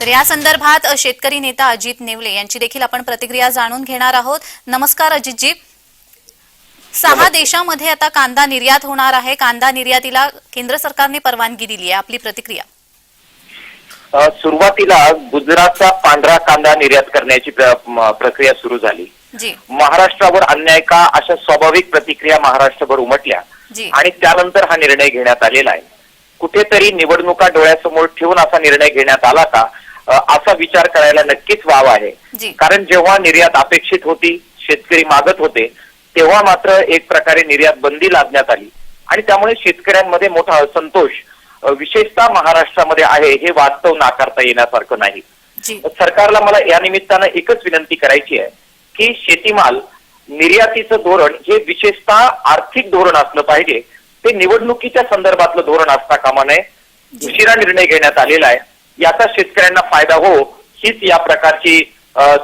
तर या संदर्भात शेतकरी नेता अजित नेवले यांची देखील आपण प्रतिक्रिया जाणून घेणार आहोत. नमस्कार अजितजी. सहा देशामध्ये आता कांदा निर्यात होणार आहे. कांदा निर्यातीला केंद्र सरकारने परवानगी दिली आहे. आपली प्रतिक्रिया. सुरुवातीला गुजरातचा पांढरा कांदा निर्यात करण्याची प्रक्रिया सुरू झाली. जी. महाराष्ट्रावर अन्याय का अशा स्वाभाविक प्रतिक्रिया महाराष्ट्रभर उमटल्या? आणि त्यानंतर हा निर्णय घेण्यात आलेला आहे. कुठेतरी निवडणुका डोळ्यासमोर ठेवून असा निर्णय घेण्यात आला का? असा विचार करायला नक्कीच वाव आहे. कारण जेव्हा निर्यात अपेक्षित होती शेतकरी मागत होते तेव्हा मात्र एक प्रकारे निर्यात बंदी लादण्यात आली. आणि त्यामुळे शेतकऱ्यांमध्ये मोठा असंतोष विशेषतः महाराष्ट्रामध्ये आहे हे वास्तव नाकारता येण्यासारखं नाही. सरकारला मला या निमित्तानं एकच विनंती करायची आहे की शेतीमाल निर्यातीचं धोरण हे विशेषतः आर्थिक धोरण असलं पाहिजे. ते निवडणुकीच्या संदर्भातलं धोरण असता कामा नये. उशिरा निर्णय घेण्यात आलेला आहे. याचा शेतकऱ्यांना फायदा हो हीच या प्रकारची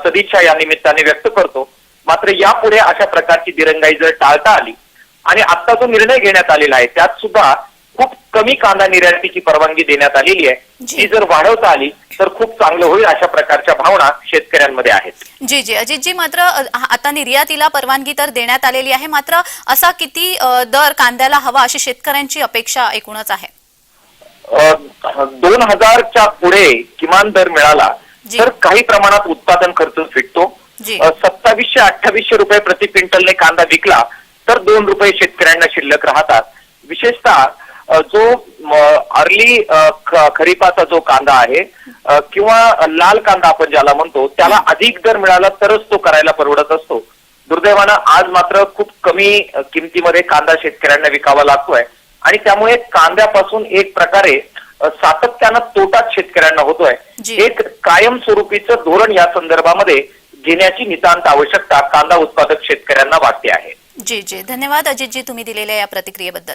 सदिच्छा या निमित्ताने व्यक्त करतो. मात्र यापुढे अशा प्रकारची दिरंगाई जर टाळता आली आणि आता जो निर्णय घेण्यात आलेला आहे त्यात सुद्धा खूप कमी कांदा निर्यातीची परवानगी देण्यात आलेली आहे. जी. ती जर वाढवता आली तर खूप चांगलं होईल अशा प्रकारच्या भावना शेतकऱ्यांमध्ये आहेत. जी जी. अजितजी मात्र आता निर्यातीला परवानगी तर देण्यात आलेली आहे मात्र असा किती दर कांद्याला हवा अशी शेतकऱ्यांची अपेक्षा एकूणच आहे? दोन हजारच्या पुढे किमान दर मिळाला. तर काही प्रमाणात उत्पादन खर्च फिटतो. सत्तावीसशे अठ्ठावीसशे रुपये प्रति क्विंटलने कांदा विकला तर दोन रुपये शेतकऱ्यांना शिल्लक राहतात. विशेषतः जो अर्ली खरीपाचा जो कांदा आहे किंवा लाल कांदा आपण ज्याला म्हणतो त्याला अधिक दर मिळाला तरच तो करायला परवडत असतो. दुर्दैवानं आज मात्र खूप कमी किमतीमध्ये कांदा शेतकऱ्यांना विकावा लागतोय. आणि त्यामुळे कांद्यापासून एक प्रकारे सातत्यानं तोटाच शेतकऱ्यांना होतोय. एक कायमस्वरूपीचं धोरण या संदर्भामध्ये घेण्याची नितांत आवश्यकता कांदा उत्पादक शेतकऱ्यांना वाटते आहे. जी जी. धन्यवाद अजितजी तुम्ही दिलेल्या या प्रतिक्रियेबद्दल.